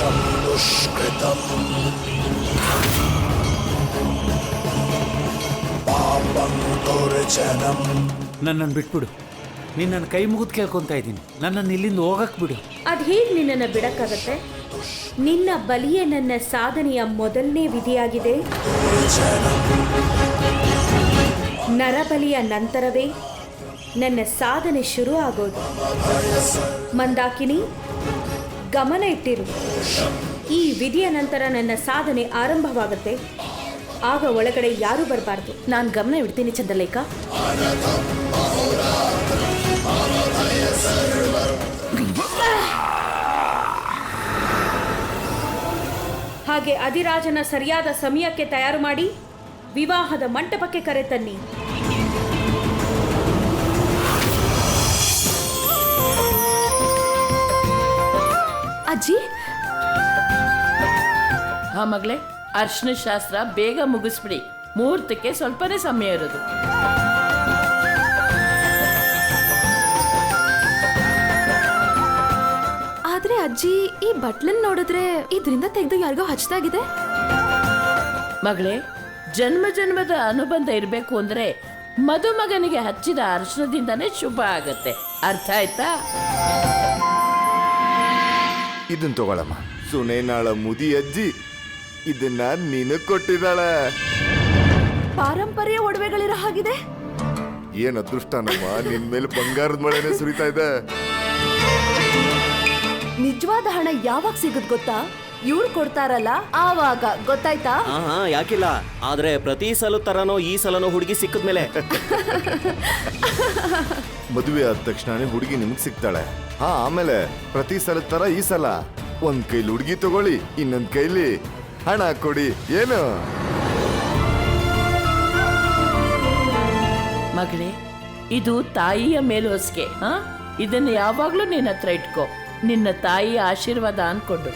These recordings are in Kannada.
दोषं दुष्कृतम् पापं दुर्जनम् ನನ್ನನ್ನು ಬಿಟ್ಬಿಡು ನೀನು ನನ್ನ ಕೈ ಮುಗಿದು ಕೇಳ್ಕೊತಾ ಇದ್ದೀನಿ ನನ್ನನ್ನು ಇಲ್ಲಿಂದ ಹೋಗಕ್ಕೆ ಬಿಡು ಅದ್ ಹೇಗ್ ನಿನ್ನನ್ನು ಬಿಡಕ್ಕಾಗತ್ತೆ ನಿನ್ನ ಬಲಿಯೇ ನನ್ನ ಸಾಧನೆಯ ಮೊದಲನೇ ವಿಧಿಯಾಗಿದೆ ನರಬಲಿಯ ನಂತರವೇ ನನ್ನ ಸಾಧನೆ ಶುರು ಆಗೋದು ಮಂದಾಕಿನಿ ಗಮನ ಇಟ್ಟಿರು. ಈ ವಿಧಿಯ ನಂತರ ನನ್ನ ಸಾಧನೆ ಆರಂಭವಾಗುತ್ತೆ. ಆಗ ಒಳಗಡೆ ಯಾರೂ ಬರಬಾರ್ದು. ನಾನು ಗಮನ ಇಡ್ತೀನಿ ಚಂದ್ರಲೇಖ. ಹಾಗೆ ಅಧಿರಾಜನ ಸರಿಯಾದ ಸಮಯಕ್ಕೆ ತಯಾರು ಮಾಡಿ ವಿವಾಹದ ಮಂಟಪಕ್ಕೆ ಕರೆತನ್ನಿ ಅಜ್ಜಿ ಹಾ ಮಗಳೇ ಅರ್ಶನ ಶಾಸ್ತ್ರ ಬೇಗ ಮುಗಿಸ್ಬಿಡಿ. ಮುಹೂರ್ತಕ್ಕೆ ಸ್ವಲ್ಪನೇ ಸಮಯ ಇರೋದು. ಆದ್ರೆ ಅಜ್ಜಿ ಈ ಬಟ್ಲನ್ ನೋಡಿದ್ರೆ ಇದರಿಂದ ತೆಗೆದು ಯಾರಿಗೋ ಹಚ್ತಾಗಿದೆ ಮಗಳೇ ಜನ್ಮ ಜನ್ಮದ ಅನುಬಂಧ ಇರಬೇಕು ಅಂದ್ರೆ ಮದುಮಗನಿಗೆ ಹಚ್ಚಿದ ಅರ್ಶನದಿಂದನೇ ಶುಭ ಆಗತ್ತೆ. ಅರ್ಥ ಆಯ್ತಾ? ಇದನ್ ತಗೊಳಮ್ಮ. ಸುನೇನಾಳ ಮುದಿ ಅಜ್ಜಿ ಇದನ್ನ ನೀನು ಕೊಟ್ಟಿದ್ದಾಳೆ. ಪಾರಂಪರ್ಯ ಒಡವೆಗಳಿರೋ ಹಾಗಿದೆ? ಏನ್ ಅದೃಷ್ಟನಮ್ಮ ನಿನ್ ಮೇಲೆ ಬಂಗಾರದ ಮಳೆನೆ ಸುರಿತಾ ಇದೆ. ನಿಜವಾದ ಹಣ ಯಾವಾಗ ಸಿಗುದ್ ಗೊತ್ತಾ? ಇವ್ರು ಕೊಡ್ತಾರಲ್ಲ ಆವಾಗ. ಗೊತ್ತಾಯ್ತಾ? ಹಾ ಹಾ ಯಾಕಿಲ್ಲ. ಆದ್ರೆ ಪ್ರತಿ ಸಲ ತರನೋ ಈ ಸಲನೋ ಹುಡುಗಿ ಸಿಕ್ಕಿದ್ಮೇಲೆ. ಮದುವೆ ಆದ ತಕ್ಷಣನೇ ಹುಡುಗಿ ನಿಮ್ಗೆ ಸಿಗ್ತಾಳೆ. ಹಾ ಆಮೇಲೆ ಪ್ರತಿ ಸಲ ತರ ಈ ಸಲ. ಒಂದ್ ಕೈಲಿ ಹುಡುಗಿ ತಗೊಳ್ಳಿ ಇನ್ನೊಂದ್ ಕೈಲಿ ಹಣ ಕೊಡಿ ಏನು? ಮಗಳೇ ಇದು ತಾಯಿಯ ಮೇಲುವಸಿಗೆ ಹಾ? ಇದನ್ನ ಯಾವಾಗ್ಲೂ ನಿನ್ನ ಹತ್ರ ಇಟ್ಕೋ. ನಿನ್ನ ತಾಯಿಯ ಆಶೀರ್ವಾದ ಅನ್ಕೊಂಡು.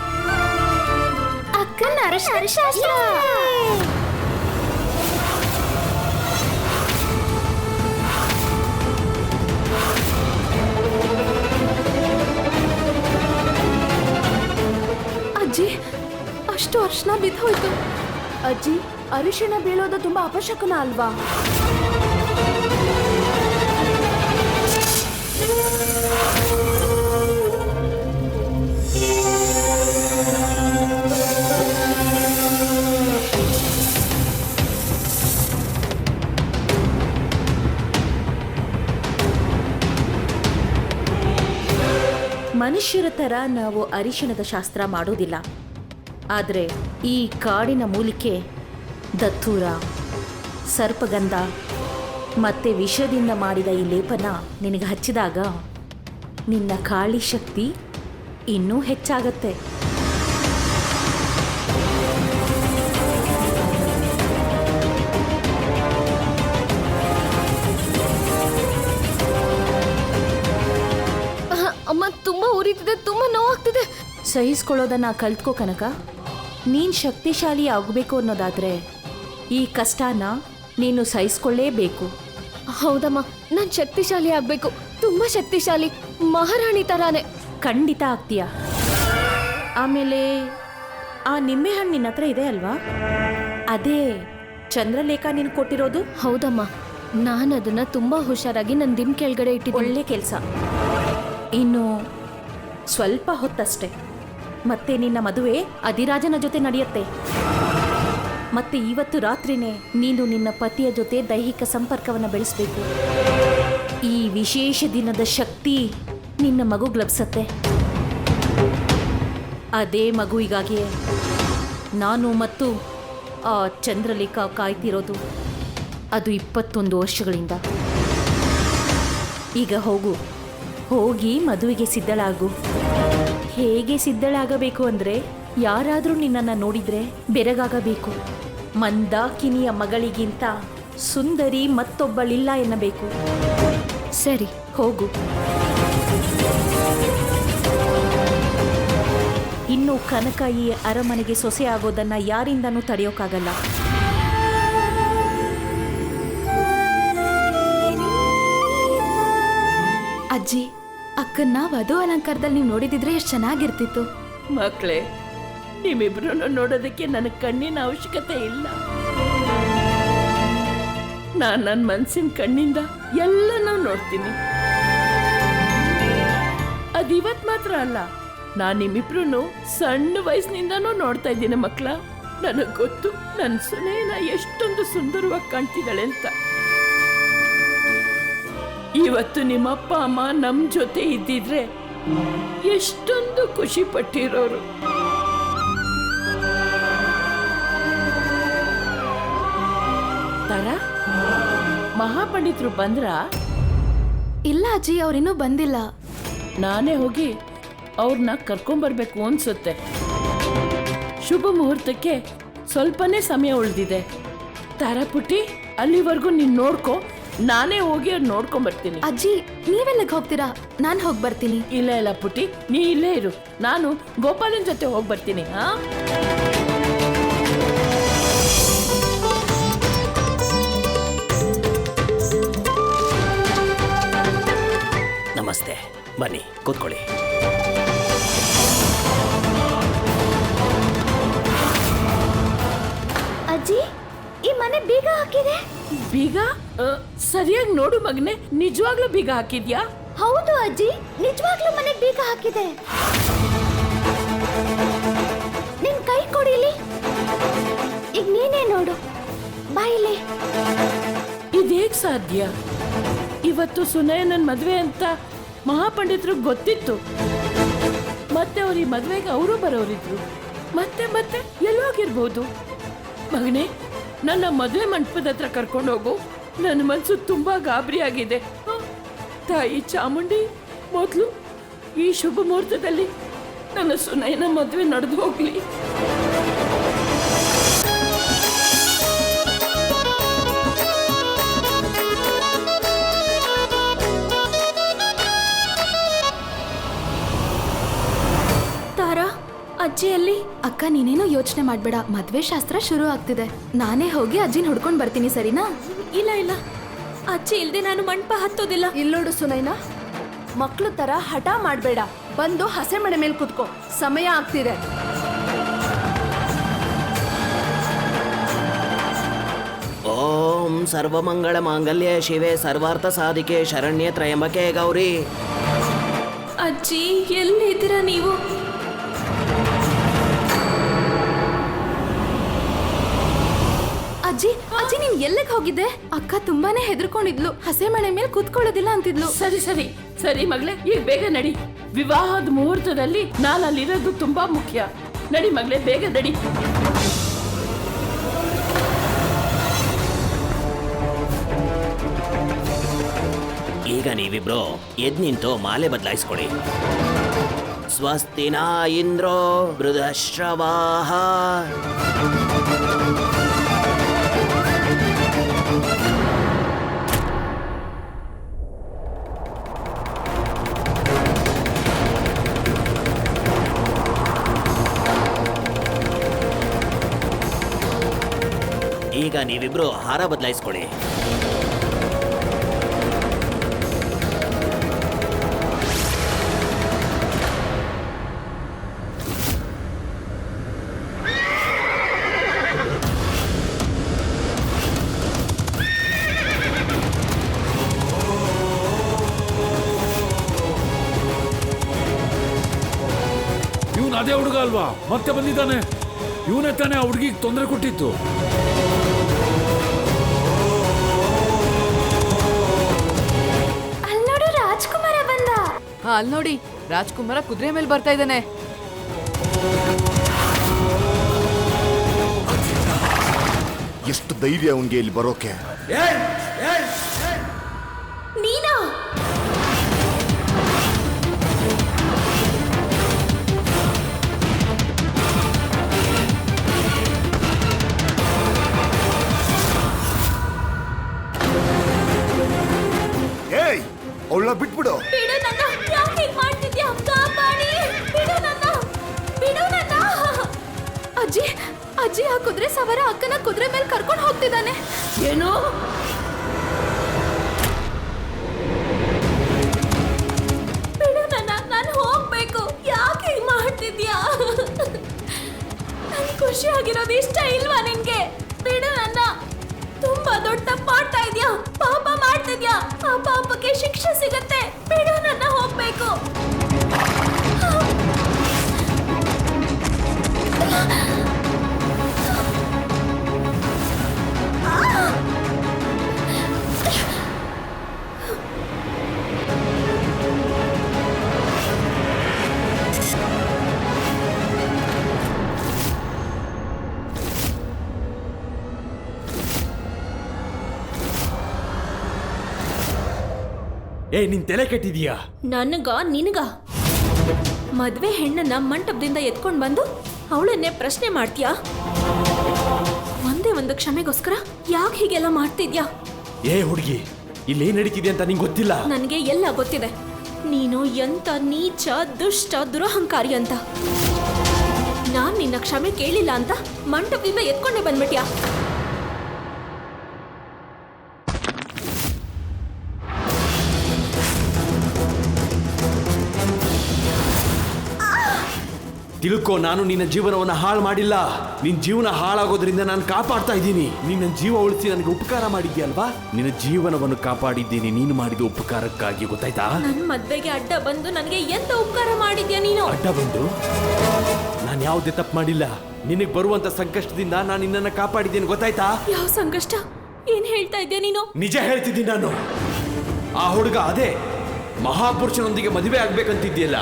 ಅಕ್ಕನ ಅರಶ ಅರ್ಶನ ಬಿದ್ದೋಯ್ತು. ಅಜ್ಜಿ ಅರಿಶಿಣ ಬೀಳೋದು ತುಂಬಾ ಅಪಶಕುನ ಅಲ್ವಾ? ಮನುಷ್ಯರ ಥರ ನಾವು ಅರಿಶಿಣದ ಶಾಸ್ತ್ರ ಮಾಡೋದಿಲ್ಲ. ಆದರೆ ಈ ಕಾಡಿನ ಮೂಲಿಕೆ ದತ್ತೂರ, ಸರ್ಪಗಂಧ ಮತ್ತೆ ವಿಷದಿಂದ ಮಾಡಿದ ಈ ಲೇಪನ ನಿನಗೆ ಹಚ್ಚಿದಾಗ ನಿನ್ನ ಕಾಳಿ ಶಕ್ತಿ ಇನ್ನೂ ಹೆಚ್ಚಾಗತ್ತೆ. ಸಹಿಸ್ಕೊಳ್ಳೋದನ್ನ ಕಲ್ತ್ಕೋ ಕನಕ. ನೀನು ಶಕ್ತಿಶಾಲಿ ಆಗಬೇಕು ಅನ್ನೋದಾದ್ರೆ ಈ ಕಷ್ಟನ ನೀನು ಸಹಿಸ್ಕೊಳ್ಳೇಬೇಕು. ಹೌದಮ್ಮ ನಾನು ಶಕ್ತಿಶಾಲಿ ಆಗಬೇಕು. ತುಂಬಾ ಶಕ್ತಿಶಾಲಿ. ಮಹಾರಾಣಿ ತರಾನೇ. ಖಂಡಿತ ಆಗ್ತೀಯ. ಆಮೇಲೆ ಆ ನಿಂಬೆಹಣ್ಣು ನಿನ್ನ ಹತ್ರ ಇದೆ ಅಲ್ವಾ? ಅದೇ ಚಂದ್ರಲೇಖ ನೀನು ಕೊಟ್ಟಿರೋದು? ಹೌದಮ್ಮ ನಾನು ಅದನ್ನ ತುಂಬಾ ಹುಷಾರಾಗಿ ನನ್ನ ದಿಮ್ ಕೆಳಗಡೆ ಇಟ್ಟಿದ್ದೆ ಒಳ್ಳೆ ಕೆಲಸ. ಇನ್ನು ಸ್ವಲ್ಪ ಹೊತ್ತಷ್ಟೇ. ಮತ್ತೆ ನಿನ್ನ ಮದುವೆ ಅಧಿರಾಜನ ಜೊತೆ ನಡೆಯುತ್ತೆ. ಮತ್ತೆ ಇವತ್ತು ರಾತ್ರಿನೇ ನೀನು ನಿನ್ನ ಪತಿಯ ಜೊತೆ ದೈಹಿಕ ಸಂಪರ್ಕವನ್ನು ಬೆಳೆಸಬೇಕು. ಈ ವಿಶೇಷ ದಿನದ ಶಕ್ತಿ ನಿನ್ನ ಮಗು ಲಭಿಸತ್ತೆ ಅದೇ ಮಗುವಿಗಾಗಿಯೇ ನಾನು ಮತ್ತು ಆ ಚಂದ್ರಲೇಖ ಕಾಯ್ತಿರೋದು ಅದು ಇಪ್ಪತ್ತೊಂದು ವರ್ಷಗಳಿಂದ. ಈಗ ಹೋಗು. ಹೋಗಿ ಮದುವೆಗೆ ಸಿದ್ಧಳಾಗು. ಹೇಗೆ ಸಿದ್ಧಳಾಗಬೇಕು ಅಂದರೆ ಯಾರಾದರೂ ನಿನ್ನನ್ನು ನೋಡಿದರೆ ಬೆರಗಾಗಬೇಕು. ಮಂದಾಕಿನಿಯ ಮಗಳಿಗಿಂತ ಸುಂದರಿ ಮತ್ತೊಬ್ಬಳಿಲ್ಲ ಎನ್ನಬೇಕು. ಸರಿ, ಹೋಗು. ಇನ್ನು ಕನಕ ಈ ಅರಮನೆಗೆ ಸೊಸೆ ಆಗೋದನ್ನು ಯಾರಿಂದನೂ ತಡೆಯೋಕ್ಕಾಗಲ್ಲ ಅಜ್ಜಿ ಅಕ್ಕನ್ನ ವಧು ಅಲಂಕಾರದಲ್ಲಿ ನೀವು ನೋಡಿದಿದ್ರೆ ಎಷ್ಟು ಚೆನ್ನಾಗಿರ್ತಿತ್ತು. ಮಕ್ಕಳೇ ನಿಮ್ಮಿಬ್ರು ನೋಡೋದಕ್ಕೆ ನನಗೆ ಕಣ್ಣಿನ ಅವಶ್ಯಕತೆ ಇಲ್ಲ. ನಾನು ನನ್ನ ಮನಸ್ಸಿನ ಕಣ್ಣಿಂದ ಎಲ್ಲನೂ ನೋಡ್ತೀನಿ. ಅದಿವತ್ ಮಾತ್ರ ಅಲ್ಲ, ನಾನು ನಿಮ್ಮಿಬ್ರು ಸಣ್ಣ ವಯಸ್ಸಿನಿಂದನೂ ನೋಡ್ತಾ ಇದ್ದೀನಿ ಮಕ್ಕಳ ನನಗೆ ಗೊತ್ತು ನನ್ನ ಸುನೇನ ಎಷ್ಟೊಂದು ಸುಂದರವಾಗಿ ಕಾಣ್ತಿದ್ದಾಳೆ ಅಂತ. ಇವತ್ತು ನಿಮ್ಮ ಅಪ್ಪ ಅಮ್ಮ ನಮ್ಮ ಜೊತೆ ಇದ್ದಿದ್ರೆ ಎಷ್ಟೊಂದು ಖುಷಿ ಪಟ್ಟಿರೋರು. ತರ ಮಹಾಪಂಡಿತರು ಬಂದ್ರ? ಇಲ್ಲ ಅಜ್ಜಿ ಅವ್ರಿನ್ನೂ ಬಂದಿಲ್ಲ. ನಾನೇ ಹೋಗಿ ಅವ್ರನ್ನ ಕರ್ಕೊಂಬರ್ಬೇಕು ಅನ್ಸುತ್ತೆ. ಶುಭ ಮುಹೂರ್ತಕ್ಕೆ ಸ್ವಲ್ಪನೇ ಸಮಯ ಉಳಿದಿದೆ. ತಾರಾಪುಟ್ಟಿ ಅಲ್ಲಿವರೆಗೂ ನೀನ್ ನೋಡ್ಕೊ. ನಾನೇ ಹೋಗಿ ಅವ್ರು ನೋಡ್ಕೊಂಬರ್ತೀನಿ. ಅಜ್ಜಿ ನೀವೆಲ್ಲಿಗೆ ಹೋಗ್ತೀರಾ? ನಾನು ಹೋಗಿ ಬರ್ತೀನಿ. ಇಲ್ಲ ಇಲ್ಲ ಪುಟ್ಟಿ ನೀ ಇಲ್ಲೇ ಇರು. ನಾನು ಗೋಪಾಲನ್ ಜೊತೆ ಹೋಗಿ ಬರ್ತೀನಿ ಹಾ? ನಮಸ್ತೆ. ಬನ್ನಿ ಕೂತ್ಕೊಳ್ಳಿ. ಸರಿಯಾಗಿ ನೋಡು ಮಗನೆ ನಿಜವಾಗ್ಲೂ ಬೀಗ ಹಾಕಿದ್ಯಾ? ಹೌದು ಅಜ್ಜಿ ನಿಜವಾಗ್ಲೂ ಮನೆಗೆ ಬೀಗ ಹಾಕಿದೆ. ನಿನ್ ಕೈ ಕೊಡಿಲಿ ಈಗ ನೀನೇ ನೋಡು. ಬಾಯಿಲಿ ಇದೇಗ್ ಸಾಧ್ಯ? ಇವತ್ತು ಸುನಯನನ್ ಮದ್ವೆ ಅಂತ ಮಹಾಪಂಡಿತರಿಗೆ ಗೊತ್ತಿತ್ತು. ಮತ್ತೆ ಅವ್ರ ಈ ಮದ್ವೆಗೆ ಅವರು ಬರೋರಿದ್ರು. ಮತ್ತೆ ಮತ್ತೆ ಎಲ್ಲೋಗಿರ್ಬೋದು. ಮಗನೇ ನನ್ನ ಮದುವೆ ಮಂಟಪದ ಹತ್ರ ಕರ್ಕೊಂಡು ಹೋಗು ನನ್ನ ಮನಸ್ಸು ತುಂಬಾ ಗಾಬರಿಯಾಗಿದೆ. ತಾಯಿ ಚಾಮುಂಡಿ, ಮೊದಲು ಈ ಶುಭ ಮುಹೂರ್ತದಲ್ಲಿ ನನ್ನ ಸುನಯನ ಮದುವೆ ನಡೆದು ಹೋಗ್ಲಿ. ಅಜ್ಜಿಯಲ್ಲಿ? ಅಕ್ಕ ನೀನೇನೋ ಯೋಚನೆ ಮಾಡ್ಬೇಡ. ಮದ್ವೆ ಶಾಸ್ತ್ರ ಶುರು ಆಗ್ತಿದೆ. ನಾನೇ ಹೋಗಿ ಅಜ್ಜಿನ ಹುಡ್ಕೊಂಡ್ ಬರ್ತೀನಿ ಸರಿನಾ? ಇಲ್ಲ ಇಲ್ಲ. ಅಜ್ಜಿ ಇಲ್ದೆ ನಾನು ಮಂಟಪ ಹತ್ತೋದಿಲ್ಲ. ಇಲ್ಲೋಡು ಸುನೈನಾ. ಮಕ್ಳು ತರ ಹಠ ಮಾಡಬೇಡ. ಬಂದು ಹಸೆ ಮನೆ ಮೇಲೆ ಕುತ್ಕೋ. ಸಮಯ ಆಗ್ತಿದೆ. ಓಂ ಸರ್ವಮಂಗಳ ಮಾಂಗಲ್ಯ ಶಿವೆ ಸರ್ವಾರ್ಥ ಸಾಧಿಕೆ ಶರಣ್ಯ ತ್ರಯಂಬಕೆ ಗೌರಿ. ಅಜ್ಜಿ ಎಲ್ಲಿದ್ದೀರಾ ನೀವು? ನೀನ್ ಎಲ್ಲಿಗೆ ಹೋಗಿದ್ದೆ? ಅಕ್ಕ ತುಂಬಾನೇ ಹೆದರ್ಕೊಂಡಿದ್ಲು. ಹಸೆ ಮಣೆ ಮೇಲೆ ಕೂತ್ಕೊಳ್ಳೋದಿಲ್ಲ ಅಂತಿದ್ಲು. ಸರಿ ಸರಿ. ಸರಿ ಮಗಳೇ ಈಗ ಬೇಗ ನಡಿ. ವಿವಾಹದ ಮುಹೂರ್ತದಲ್ಲಿ ನಾನು ಅಲ್ಲಿರೋದು ತುಂಬಾ ಮುಖ್ಯ. ನಡಿ ಮಗಳೇ ಬೇಗ ನಡಿ. ಈಗ ನೀವಿಬ್ರು ಎದ್ ನಿಂತು ಮಾಲೆ ಬದಲಾಯಿಸ್ಕೊಡಿ ಸ್ವಸ್ತಿನ ಇಂದ್ರೋ ಬೃದಶ್ರವಾಹ ಈಗ ನೀವಿಬ್ರು ಹಾರ ಬದಲಾಯಿಸ್ಕೊಳ್ಳಿ. ಇವನು ಅದೇ ಹುಡುಗ ಅಲ್ವಾ? ಮತ್ತೆ ಬಂದಿದ್ದಾನೆ. ಇವನೇ ತಾನೆ ಆ ಹುಡುಗಿಗೆ ತೊಂದರೆ ಕೊಟ್ಟಿತ್ತು ಹಾ ಅಲ್ಲಿ ನೋಡಿ ರಾಜ್ಕುಮಾರ ಕುದುರೆ ಮೇಲೆ ಬರ್ತಾ ಇದ್ದಾನೆ. ಎಷ್ಟು ಧೈರ್ಯ ಅವನಿಗೆ ಇಲ್ಲಿ ಬರೋಕೆ. ನೀನಾ? ಏಯ್ ಅವಳ ಬಿಟ್ಬಿಡು. ಅಜ್ಜಿ ಆ ಕುದುರೆ ಅಕ್ಕನ ಕುದುರೆ ಮೇಲೆ ಕರ್ಕೊಂಡು ಹೋಗ್ತಿದ್ದಾನೆ. ಏನು? ಬೇಡ ನನ್ನ ನಾನು ಹೋಗ್ಬೇಕು. ಯಾಕೆ ಹಿಂಗ್ ಮಾಡ್ತಿದ್ಯಾ? ಖುಷಿ ಆಗಿರೋದು ಇಷ್ಟ ಇಲ್ವಾ ನಿನ್ಗೆ? ಬಿಡು ನನ್ನ ತುಂಬಾ ದೊಡ್ಡ ತಪ್ಪು ಮಾಡ್ತಾ ಇದ್ಯಾ. ಪಾಪ ಮಾಡ್ತಿದ್ಯಾ. ಆ ಪಾಪಕ್ಕೆ ಶಿಕ್ಷೆ ಸಿಗತ್ತೆ. ಬಿಡು ನನ್ನ ಹೋಗ್ಬೇಕು. ಏ ನಿನ್ ತಲೆ ಕೆಟ್ಟಿದೀಯಾ? ನನಗ? ನಿನಗ? ಮದ್ವೆ ಹೆಣ್ಣನ್ನ ಮಂಟಪದಿಂದ ಎತ್ಕೊಂಡು ಬಂದು ಅವಳನ್ನೇ ಪ್ರಶ್ನೆ ಮಾಡ್ತೀಯಾ? ಒಂದೇ ಒಂದು ಕ್ಷಮೆಗೋಸ್ಕರ ಯಾಕೆ ಹೀಗೆಲ್ಲ ಮಾಡ್ತಿದ್ಯಾ? ಏ ಹುಡುಗಿ ಇಲ್ಲಿ ಏನ್ ನಡೀತಿದೆ ಅಂತ ನಿಂಗೆ ಗೊತ್ತಿಲ್ಲ? ನನಗೆ ಎಲ್ಲ ಗೊತ್ತಿದೆ. ನೀನು ಎಂತ ನೀಚ ದುಷ್ಟ ದುರಹಂಕಾರಿ ಅಂತ. ನಾನ್ ನಿನ್ನ ಕ್ಷಮೆ ಕೇಳಿಲ್ಲ ಅಂತ ಮಂಟಪದಿಂದ ಎತ್ಕೊಂಡೆ ಬಂದ್ಬಿಟ್ಯಾ? ತಿಳ್ಕೊ ನಾನು ನಿನ್ನ ಜೀವನವನ್ನ ಹಾಳು ಮಾಡಿಲ್ಲ. ನಿನ್ನ ಜೀವನ ಹಾಳಾಗೋದ್ರಿಂದ ನಾನು ಕಾಪಾಡ್ತಾ ಇದ್ದೀನಿ. ನಿನ್ನ ಜೀವ ಉಳಿಸಿ ನನಗೆ ಉಪಕಾರ ಮಾಡಿದ್ಯಲ್ವಾ ನಿನ್ನ ಜೀವನವನ್ನು ಕಾಪಾಡಿದ್ದೀನಿ ನೀನು ಮಾಡಿದ ಉಪಕಾರಕ್ಕಾಗಿ ಗೊತ್ತಾಯ್ತಾ? ನನ್ನ ಮದ್ವೆಗೆ ಅಡ್ಡ ಬಂದು ನನಗೆ ಎಂತ ಉಪಕಾರ ಮಾಡಿದ್ಯಾ ನೀನು? ಅಡ್ಡ ಬಂದು? ನಾನು ಯಾವುದೇ ತಪ್ಪು ಮಾಡಿಲ್ಲ. ನಿನಗೆ ಬರುವಂತ ಸಂಕಷ್ಟದಿಂದ ನಾನು ನಿನ್ನನ್ನು ಕಾಪಾಡಿದ್ದೀನಿ ಗೊತ್ತಾಯ್ತಾ? ಯಾವ ಸಂಕಷ್ಟ? ಏನ್ ಹೇಳ್ತಾ ಇದ್ಯಾ ನೀನು? ನಿಜ ಹೇಳ್ತಿದ್ದೀನಿ ನಾನು. ಆ ಹುಡುಗ ಅದೇ ಮಹಾಪುರುಷನೊಂದಿಗೆ ಮದುವೆ ಆಗ್ಬೇಕಂತಿದ್ಯಲ್ಲ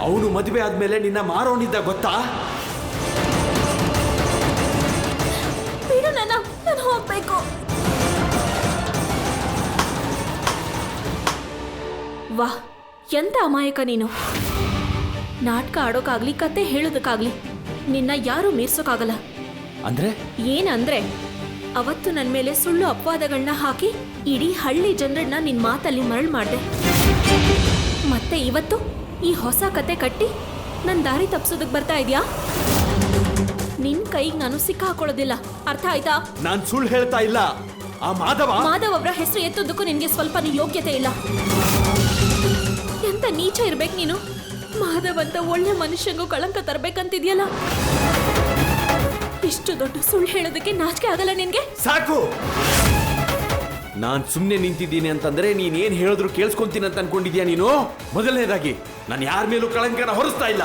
ಅವನು ಮದುವೆ ಆದ್ಮೇಲೆ ನಿನ್ನ ಮಾರೋನಿದ್ದ ಗೊತ್ತಾ? ಬಿಡು ನನ್ನ ನಾನು ಹೋಗ್ಬೇಕು. ವಾ ಎಂತ ಅಮಾಯಕ ನೀನು? ನಾಟಕ ಆಡೋಕಾಗ್ಲಿ ಕತೆ ಹೇಳೋದಕ್ಕಾಗ್ಲಿ ನಿನ್ನ ಯಾರು ಮೀರ್ಸೋಕ್ಕಾಗಲ್ಲ ಅಂದ್ರೆ? ಏನಂದ್ರೆ ಅವತ್ತು ನನ್ನ ಮೇಲೆ ಸುಳ್ಳು ಅಪವಾದಗಳನ್ನ ಹಾಕಿ ಇಡೀ ಹಳ್ಳಿ ಜನರನ್ನ ನಿನ್ನ ಮಾತಲ್ಲಿ ಮರಳು ಮಾಡಿದೆ. ಮತ್ತೆ ಇವತ್ತು? ಈ ಹೊಸ ಕತೆ ಕಟ್ಟಿ ನನ್ನ ದಾರಿ ತಪ್ಸೋದಕ್ಕೆ ಬರ್ತಾ ಇದೆಯಾ? ನಿನ್ ಕೈಗೆ ನಾನು ಸಿಕ್ಕ ಹಾಕೊಳ್ಳೋದಿಲ್ಲ ಅರ್ಥ ಆಯ್ತಾ? ನಾನ್ ಸುಳ್ಳು ಹೇಳ್ತಾ ಇಲ್ಲ. ಆ ಮಾಧವ? ಮಾಧವ್ ಅವರ ಹೆಸರು ಎತ್ತೋದಕ್ಕೂ ನಿನ್ಗೆ ಸ್ವಲ್ಪನೂ ಯೋಗ್ಯತೆ ಇಲ್ಲ. ಎಂತ ನೀಚ ಇರ್ಬೇಕು ನೀನು? ಮಾಧವ್ ಅಂತ ಒಳ್ಳೆ ಮನುಷ್ಯಂಗೂ ಕಳಂಕ ತರ್ಬೇಕಂತಿದ್ಯಲ್ಲ? ಇಷ್ಟು ದೊಡ್ಡ ಸುಳ್ಳು ಹೇಳೋದಕ್ಕೆ ನಾಚಿಕೆ ಆಗಲ್ಲ ನಿನ್ಗೆ? ಸಾಕು! ನಾನ್ ಸುಮ್ನೆ ನಿಂತಿದ್ದೀನಿ ಅಂತಂದ್ರೆ ನೀನ್ ಏನ್ ಹೇಳಿದ್ರು ಕೇಳಿಸ್ಕೊಂತೀನಿ ಅಂತ ಅನ್ಕೊಂಡಿದ್ಯಾ ನೀನು? ಮೊದಲನೇದಾಗಿ ನಾನು ಯಾರ ಮೇಲೂ ಕಳಂಕನ ಹೊರಿಸ್ತಾ ಇಲ್ಲ.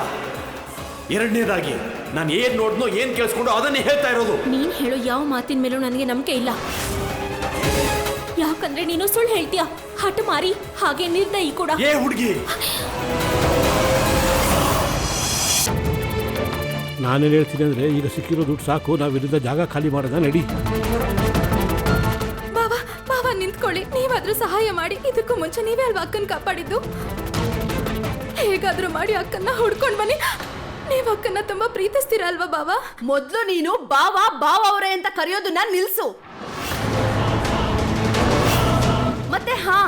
ಎರಡನೇದಾಗಿ ನಾನು ಏನ್ ನೋಡ್ನೋ ಏನ್ ಕೇಳಿಸ್ಕೊಂಡು ಅದನ್ನೇ ಹೇಳ್ತಾ ಇರೋದು. ನೀನ್ ಹೇಳೋ ಯಾವ ಮಾತಿನ ಮೇಲೂ ನನಗೆ ನಂಬಿಕೆ ಇಲ್ಲ. ಯಾಕಂದ್ರೆ ನೀನು ಸುಳ್ಳು ಹೇಳ್ತೀಯ. ಹಠ ಮಾರಿ ಹಾಗೆ ನಿರ್ದಯಿ ಕೂಡ. ಏ ಹುಡುಗಿ! ನಾನೇನು ಹೇಳ್ತೀನಿ ಅಂದರೆ ಈಗ ಸಿಕ್ಕಿರೋ ದುಡ್ಡು ಸಾಕು ನಾವು ಇಲ್ಲಿಂದ ಜಾಗ ಖಾಲಿ ಮಾಡೋದ ನಡಿ. ಬಾಬಾ ಬಾಬಾ ನಿಂತ್ಕೊಳ್ಳಿ. ನೀವಾದ್ರೂ ಸಹಾಯ ಮಾಡಿ ಇದಕ್ಕೂ ಮುಂಚೆ ನೀವೇ ಅಲ್ವಾ ಅಕ್ಕನ್ ಕಾಪಾಡಿದ್ದು? ಹೇಗಾದ್ರೂ ಮಾಡಿ ಅಕ್ಕನ್ನ ಹುಡ್ಕೊಂಡ್ ಬನ್ನಿ. ನೀವ್ ಅಕ್ಕನ್ನ ತುಂಬಾ ಪ್ರೀತಿಸ್ತೀರ ಅಲ್ವಾ ಬಾವ? ಮೊದ್ಲು ನೀನು ಬಾವ ಬಾವ ಅವರೇ ಅಂತ ಕರೆಯೋದನ್ನ ನಿಲ್ಸು. ಮತ್ತೆ ಹಾ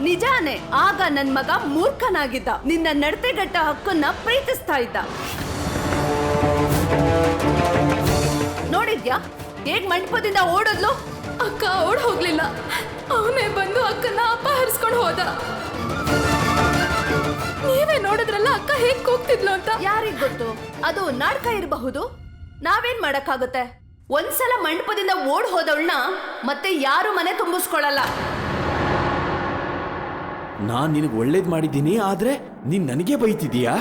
ನಿಜಾನೇ ಆಗ ನನ್ ಮಗ ಮೂರ್ಖನಾಗಿದ್ದ. ನಿನ್ನ ನಡತೆಗಟ್ಟ ಹಕ್ಕನ್ನ ಪ್ರೀತಿಸ್ತಾ ಇದ್ದ. ನೋಡಿದ್ಯಾ? ಹೇಗ್ ಮಂಟಪದಿಂದ ಓಡೋದ್ಲು? ಅಕ್ಕ ಓಡ್ ಹೋಗ್ಲಿಲ್ಲ. ಅವನೇ ಬಂದು ಅಕ್ಕನ್ನ ಅಪಹರಿಸ್ಕೊಂಡು ಹೋದ. ನೀವೇ ನೋಡಿದ್ರಲ್ಲ ಅಕ್ಕ ಹೇಗ್ ಕೂಗ್ತಿದ್ಲು ಅಂತ? ಯಾರಿಗ್ ಗೊತ್ತು? ಅದು ನಾಟಕ ಇರಬಹುದು. ನಾವೇನ್ ಮಾಡಕ್ಕಾಗುತ್ತೆ? ಒಂದ್ಸಲ ಮಂಟಪದಿಂದ ಓಡ್ ಹೋದವಳನ್ನ ಮತ್ತೆ ಯಾರು ಮನೆ ತುಂಬಿಸ್ಕೊಳಲ್ಲ ನಾನ್ ನಿನಗ್ ಒಳ್ಳೇದ್ ಮಾಡಿದ್ದೀನಿ ಆದ್ರೆ ನೀನ್ ನನಗೆ ಬೈತಿದೀಯಾ?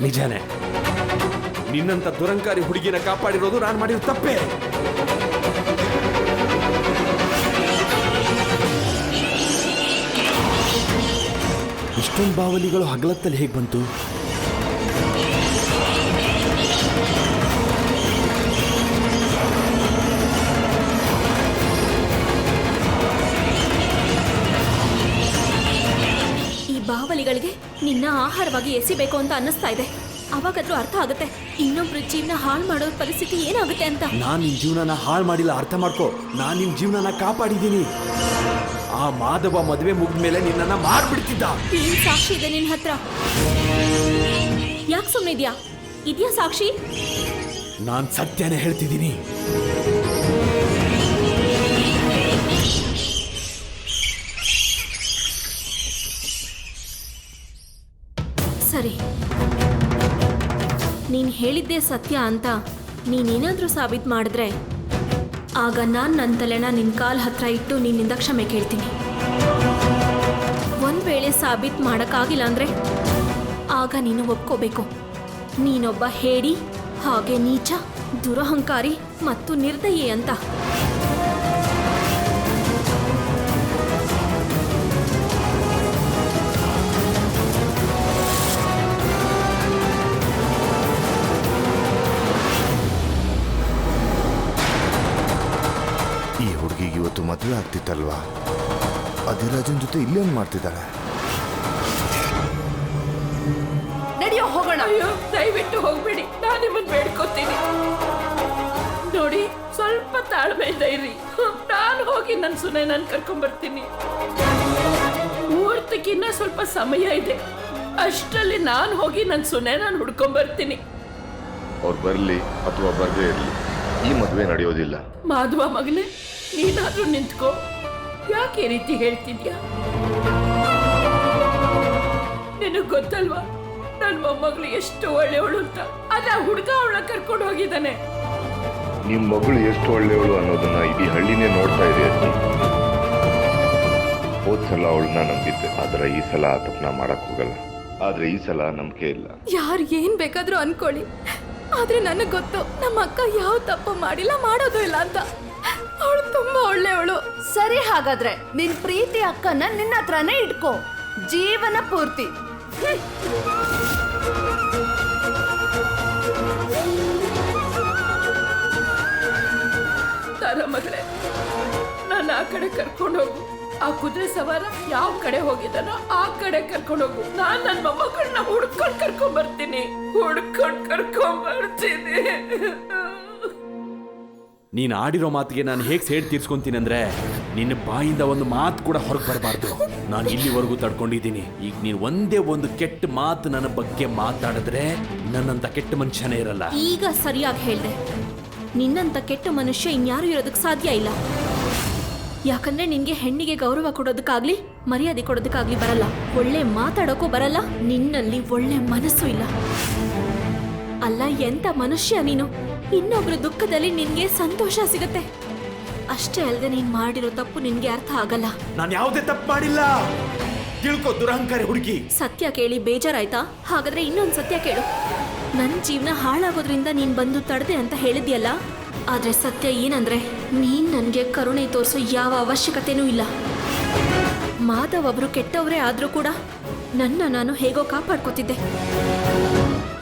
ನಿಜಾನೇ. ನಿನ್ನಂತ ದುರಂಕಾರಿ ಹುಡುಗಿನ ಕಾಪಾಡಿರೋದು ನಾನು ಮಾಡಿರೋ ತಪ್ಪೇ? ಇಷ್ಟೊಂದು ಬಾವಲಿಗಳು ಹಗಲತ್ತಲ್ಲಿ ಹೇಗೆ ಬಂತು? ಈ ಬಾವಲಿಗಳಿಗೆ ನಿನ್ನ ಆಹಾರವಾಗಿ ಎಸಿಬೇಕು ಅಂತ ಅನ್ನಿಸ್ತಾ ಇದೆ. ಅವಾಗಾದ್ರೂ ಅರ್ಥ ಆಗುತ್ತೆ. ಇನ್ನೊಬ್ರ ಜೀವನ ಹಾಳು ಮಾಡೋ ಪರಿಸ್ಥಿತಿ ಏನಾಗುತ್ತೆ ಅಂತ. ನಾನು ನಿನ್ನ ಜೀವನನ ಹಾಳು ಮಾಡಿಲ್ಲ. ಅರ್ಥ ಮಾಡ್ಕೋ. ನಾನು ನಿನ್ನ ಜೀವನನ ಕಾಪಾಡಿದ್ದೀನಿ. ಆ ಮಾಧವ ಮದುವೆ ಮುಗಿದ್ಮೇಲೆ ನಿನ್ನನ್ನ ಮಾರ್ಬಿಡ್ತಿದ್ದ. ಏನ್ ಸಾಕ್ಷಿ ಇದೆ ನಿನ್ ಹತ್ರ? ಯಾಕೆ ಸುಮ್ಮನೆ ಇದೆಯಾ? ಇದೆಯಾ ಸಾಕ್ಷಿ? ನಾನ್ ಸತ್ಯನೇ ಹೇಳ್ತಿದ್ದೀನಿ. ಸರಿ. ನೀನ್ ಹೇಳಿದ್ದೆ ಸತ್ಯ ಅಂತ ನೀನೇನಾದ್ರೂ ಸಾಬೀತು ಮಾಡಿದ್ರೆ ಆಗ ನಾನು ನನ್ನ ತಲೆನ ನಿನ್ನ ಕಾಲ್ ಹತ್ರ ಇಟ್ಟು ನಿನ್ನಿಂದ ಕ್ಷಮೆ ಕೇಳ್ತೀನಿ. ಒಂದ್ ವೇಳೆ ಸಾಬೀತ್ ಮಾಡೋಕ್ಕಾಗಿಲ್ಲ ಅಂದ್ರೆ ಆಗ ನೀನು ಒಪ್ಕೋಬೇಕು. ನೀನೊಬ್ಬ ಹೇಡಿ, ಹಾಗೆ ನೀಚ, ದುರಹಂಕಾರಿ ಮತ್ತು ನಿರ್ದಯಿ ಅಂತ. ಮದುವೆ ಆಗ್ತಿತ್ತಲ್ವಾ ಅಧಿರಾಜನ್ ಜೊತೆ ಇಲ್ಲೇನ್ ಮಾಡ್ತಿದ್ದಾಳೆ? ನಡೆಯೋ ಹೋಗೋಣ. ಅಯ್ಯೋ ದಯವಿಟ್ಟು ಹೋಗ್ಬೇಡಿ. ನಾನು ನಿಮ್ಮನ್ನ ಬೇಡ್ಕೋತೀನಿ. ನೋಡಿ ಸ್ವಲ್ಪ ತಾಳ್ಮೆ ಇರಿ. ನಾನು ಹೋಗಿ ನನ್ನ ಸುನೆ ನಾನು ಕರ್ಕೊಂಡ್ಬರ್ತೀನಿ ಮುಹೂರ್ತಕ್ಕಿನ್ನ ಸ್ವಲ್ಪ ಸಮಯ ಇದೆ. ಅಷ್ಟರಲ್ಲಿ ನಾನು ಹೋಗಿ ನನ್ನ ಸುನೆ ನಾನು ಹುಡ್ಕೊಂಡ್ಬರ್ತೀನಿ ಅವ್ರು ಬರಲಿ ಅಥವಾ ಬರದೇ ಇರಲಿ. ಈ ಮದುವೆ ನಡೆಯೋದಿಲ್ಲ. ಮಾಧವ ಮಗನೇ ನೀನಾದ್ರೂ ನಿಂತ್ಕೋ. ಯಾಕೆ ಈ ರೀತಿ ಹೇಳ್ತಿದ್ಯಾ? ನಿನಗ್ ಗೊತ್ತಲ್ವಾ? ನನ್ನ ಮೊಮ್ಮಗಳು ಎಷ್ಟು ಒಳ್ಳೆಯವಳು ಅಂತ. ಅದ ಹುಡುಗ ಅವಳ ಕರ್ಕೊಂಡು ಹೋಗಿದ್ದಾನೆ. ನಿಮ್ಮ ಮಗಳು ಎಷ್ಟು ಒಳ್ಳೆಯವಳು ಅನ್ನೋದನ್ನ ಇಡೀ ಹಳ್ಳಿನೇ ನೋಡ್ತಾ ಇದೆ. ಅಜ್ಜಿ ಹೋದ್ ಸಲ ಅವಳನ್ನ ನಂಬಿದ್ದೆ. ಆದ್ರೆ ಈ ಸಲ ಆ ತಪ್ಪನ ಮಾಡಕ್ ಹೋಗಲ್ಲ. ಆದ್ರೆ ಈ ಸಲ ನಂಬಿಕೆ ಇಲ್ಲ. ಯಾರು ಏನ್ ಬೇಕಾದ್ರೂ ಅನ್ಕೊಳ್ಳಿ. ಆದ್ರೆ ನನಗೆ ಗೊತ್ತು ನಮ್ಮ ಅಕ್ಕ ಯಾವ ತಪ್ಪು ಮಾಡಿಲ್ಲ ಮಾಡೋದು ಇಲ್ಲ ಅಂತ. ಅವಳು ತುಂಬಾ ಒಳ್ಳೆಯವಳು. ಸರಿ ಹಾಗಾದ್ರೆ, ನಿನ್ ಪ್ರೀತಿ ಅಕ್ಕನ ನಿನ್ನ ಹತ್ರನೇ ಇಟ್ಕೋ. ಜೀವನ ಪೂರ್ತಿ. ತಾರ ಮಗಳೇ ನಾನು ಆ ಕಡೆ ಕರ್ಕೊಂಡು ಹೋಗು. ಆ ಕುದುರೆ ಸವಾರ ಯಾವ ಕಡೆ ಹೋಗಿದ್ದಾನೋ ಆ ಕಡೆ ಕರ್ಕೊಂಡು ಹೋಗು. ನಾನ್ ನನ್ನ ಮೊಮ್ಮಗಳನ್ನ ಹುಡ್ಕೊಂಡು ಕರ್ಕೊಂಡ್ ಬರ್ತೀನಿ. ಹುಡ್ಕೊಂಡು ಕರ್ಕೊಂಡ್ ಬರ್ತೀನಿ. ನೀನು ಆಡಿರೋ ಮಾತಿಗೆ ನಾನು ಹೇಗೆ ಸೇಡ್ ತೀರ್ಸ್ಕೊಂತೀನಿ ಅಂದ್ರೆ ನಿನ್ನ ಬಾಯಿಂದ ಒಂದು ಮಾತು ಕೂಡ ಹೊರಗೆ ಬರಬಾರ್ದು. ನಾನು ಇಲ್ಲಿವರೆಗೂ ತಡ್ಕೊಂಡಿದ್ದೀನಿ. ಈಗ ನೀನು ಒಂದೇ ಒಂದು ಕೆಟ್ಟ ಮಾತು ನನ್ನ ಬಗ್ಗೆ ಮಾತಾಡಿದ್ರೆ ನನ್ನಂತ ಕೆಟ್ಟ ಮನುಷ್ಯನೇ ಇರಲ್ಲ. ಈಗ ಸರಿಯಾಗಿ ಹೇಳಿದೆ. ನಿನ್ನಂತ ಕೆಟ್ಟ ಮನುಷ್ಯ ಇನ್ಯಾರು ಇರೋದಕ್ಕೆ ಸಾಧ್ಯ ಇಲ್ಲ. ಯಾಕಂದ್ರೆ ನಿನ್ಗೆ ಹೆಣ್ಣಿಗೆ ಗೌರವ ಕೊಡೋದಕ್ಕಾಗ್ಲಿ, ಮರ್ಯಾದೆ ಕೊಡೋದಕ್ಕಾಗ್ಲಿ ಬರಲ್ಲ. ಒಳ್ಳೆ ಮಾತಾಡೋಕ್ಕೂ ಬರಲ್ಲ, ನಿನ್ನಲ್ಲಿ ಒಳ್ಳೆ ಮನಸ್ಸು ಇಲ್ಲ. ಅಲ್ಲ, ಎಂತ ಮನುಷ್ಯ ನೀನು? ಇನ್ನೊಬ್ರ ದುಃಖದಲ್ಲಿ ನಿನ್ಗೆ ಸಂತೋಷ ಸಿಗತ್ತೆ. ಅಷ್ಟೇ ಅಲ್ಲದೆ ನೀನ್ ಮಾಡಿರೋ ತಪ್ಪು ನಿನ್ಗೆ ಅರ್ಥ ಆಗಲ್ಲ. ನಾನು ಯಾವುದೇ ತಪ್ಪು ಮಾಡಿಲ್ಲ. ತಿಳ್ಕೊ ದುರಹಂಕಾರಿ ಹುಡುಗಿ. ಸತ್ಯ ಕೇಳಿ ಬೇಜಾರಾಯ್ತಾ? ಹಾಗಾದ್ರೆ ಇನ್ನೊಂದು ಸತ್ಯ ಕೇಳು. ನನ್ನ ಜೀವನ ಹಾಳಾಗೋದ್ರಿಂದ ನೀನ್ ಬಂದು ತಡದೆ ಅಂತ ಹೇಳಿದ್ಯಲ್ಲ? ಆದ್ರೆ ಸತ್ಯ ಏನಂದ್ರೆ ನೀನ್ ನನ್ಗೆ ಕರುಣೆ ತೋರಿಸೋ ಯಾವ ಅವಶ್ಯಕತೆನೂ ಇಲ್ಲ. ಮಾಧವ್ ಅವರು ಕೆಟ್ಟವರೇ ಆದ್ರೂ ಕೂಡ ನನ್ನ ನಾನು ಹೇಗೋ ಕಾಪಾಡ್ಕೋತಿದ್ದೆ.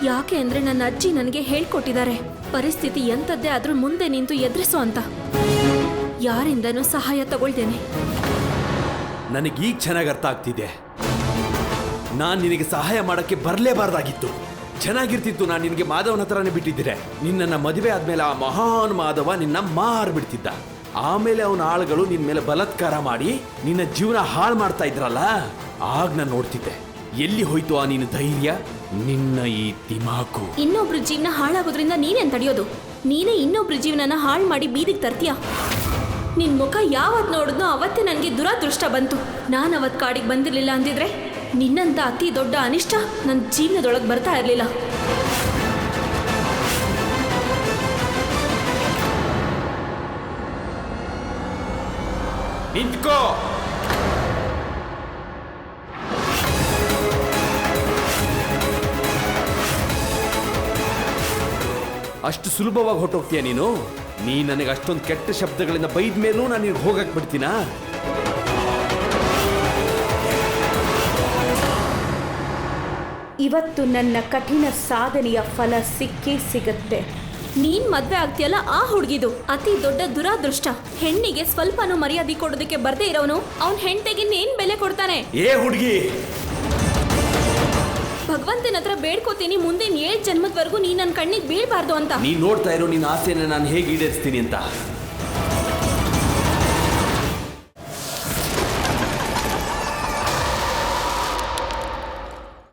ಯಾಕೆ ಅಂದ್ರೆ ನನ್ನ ಅಜ್ಜಿ ನನಗೆ ಹೇಳ್ಕೊಟ್ಟಿದ್ದಾರೆ. ಪರಿಸ್ಥಿತಿ ಎಂಥದ್ದೇ ಆದ್ರೂ ಮುಂದೆ ನಿಂತು ಎದುರಿಸು ಅಂತ. ಯಾರಿಂದನೂ ಸಹಾಯ ತಗೊಳ್ತೇನೆ. ಈಗ ಚೆನ್ನಾಗಿ ಅರ್ಥ ಆಗ್ತಿದೆ. ನಾನು ನಿನಗೆ ಸಹಾಯ ಮಾಡೋಕ್ಕೆ ಬರಲೇಬಾರ್ದಾಗಿತ್ತು. ಚೆನ್ನಾಗಿರ್ತಿತ್ತು ನಾನು ನಿನಗೆ ಮಾಧವನ ಹತ್ರನೇ ಬಿಟ್ಟಿದ್ದರೆ ನಿನ್ನನ್ನು ಮದುವೆ ಆದಮೇಲೆ ಆ ಮಹಾನ್ ಮಾಧವ ನಿನ್ನ ಮಾರ್ಬಿಡ್ತಿದ್ದ. ಆಮೇಲೆ ಅವನ ಆಳುಗಳು ನಿನ್ನ ಮೇಲೆ ಬಲತ್ಕಾರ ಮಾಡಿ ನಿನ್ನ ಜೀವನ ಹಾಳು ಮಾಡ್ತಾ ಇದ್ರಲ್ಲ? ಆಗ ನಾನು ನೋಡ್ತಿದ್ದೆ. ಎಲ್ಲಿ ಹೋಯ್ತು ಆ ನಿನ್ನ ಧೈರ್ಯ? ನಿನ್ನ ಈ ದಿಮಾಕು ಇನ್ನೊಬ್ರ ಜೀವನ ಹಾಳಾಗೋದ್ರಿಂದ ನೀನೇನ್ ತಡೆಯೋದು? ನೀನೇ ಇನ್ನೊಬ್ರ ಜೀವನನ ಹಾಳು ಮಾಡಿ ಬೀದಿಗೆ ತರ್ತೀಯ? ನಿನ್ ಮುಖ ಯಾವತ್ ನೋಡಿದ್ನೋ ಅವತ್ತೇ ನನಗೆ ದುರಾದೃಷ್ಟ ಬಂತು. ನಾನು ಅವತ್ ಕಾಡಿಗೆ ಬಂದಿರಲಿಲ್ಲ ಅಂದಿದ್ರೆ ನಿನ್ನಂತ ಅತಿ ದೊಡ್ಡ ಅನಿಷ್ಟ ನನ್ನ ಜೀವನದೊಳಗೆ ಬರ್ತಾ ಇರಲಿಲ್ಲ. ನಿಂತ್ಕೋ! ಅಷ್ಟು ಸುಲಭವಾಗಿ ಹೊಟ್ಟೋಗ್ತೀಯ ನೀನು? ನೀ ನನಗೆ ಅಷ್ಟೊಂದು ಕೆಟ್ಟ ಶಬ್ದಗಳಿಂದ ಬೈದ ಮೇಲೂ ನಾನು ನಿನಗೆ ಹೋಗಕ್ಕೆ ಬಿಡ್ತೀನಾ? ಇವತ್ತು ನನ್ನ ಕಠಿಣ ಸಾಧನೆಯ ಫಲ ಸಿಕ್ಕೇ ಸಿಗತ್ತೆ. ನೀನ್ ಮದ್ವೆ ಆಗ್ತಿಯಲ್ಲ ಆ ಹುಡುಗಿದು. ಅತಿ ದೊಡ್ಡ ದುರಾದೃಷ್ಟ. ಹೆಣ್ಣಿಗೆ ಸ್ವಲ್ಪನೂ ಮರ್ಯಾದೆ ಕೊಡೋದಕ್ಕೆ ಬರ್ದೇ ಇರೋನು. ಅವ್ನ ಹೆಂಡತಿಗೆ ಏನ್ ಬೆಲೆ ಕೊಡ್ತಾನೆ? ಏ ಹುಡುಗಿ ಭಗವಂತನ ಹತ್ರ ಬೇಡ್ಕೋತೀನಿ ಮುಂದಿನ ಏಳು ಜನ್ಮದವರೆಗೂ ನೀ ನನ್ನ ಕಣ್ಣಿಗೆ ಬೀಳ್ಬಾರ್ದು ಅಂತ. ನೀನು ನೋಡ್ತಾ ಇರೋ ನಿನ್ನ ಆಸೆಯನ್ನು ನಾನು ಹೇಗೆ ಈಡೇರಿಸ್ತೀನಿ ಅಂತ?